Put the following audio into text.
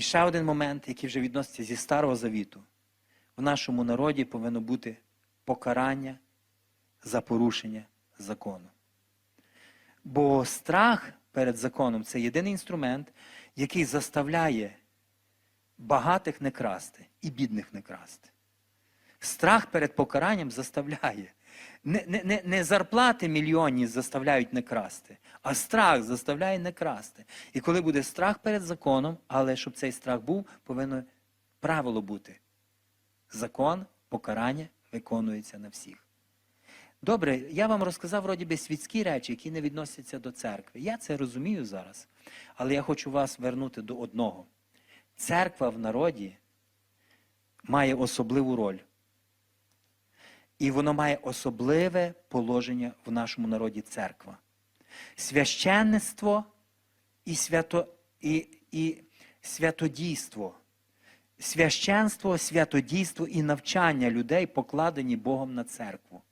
І ще один момент, який вже відноситься зі Старого Завіту. В нашому народі повинно бути покарання за порушення закону. Бо страх перед законом це єдиний інструмент, який заставляє багатих не красти і бідних не красти. Страх перед покаранням заставляє. Не, не, не, зарплати мільйонні заставляють не красти, а страх заставляє не красти. І коли буде страх перед законом, але щоб цей страх був, повинно правило бути. Закон, покарання виконується на всіх. Добре, я вам розказав вроді би світські речі, які не відносяться до церкви. Я це розумію зараз, але я хочу вас вернути до одного. Церква в народі має особливу роль. І воно має особливе положення в нашому народі церква. Священництво і, свято, і, і святодійство. Священство, святодійство і навчання людей покладені Богом на церкву.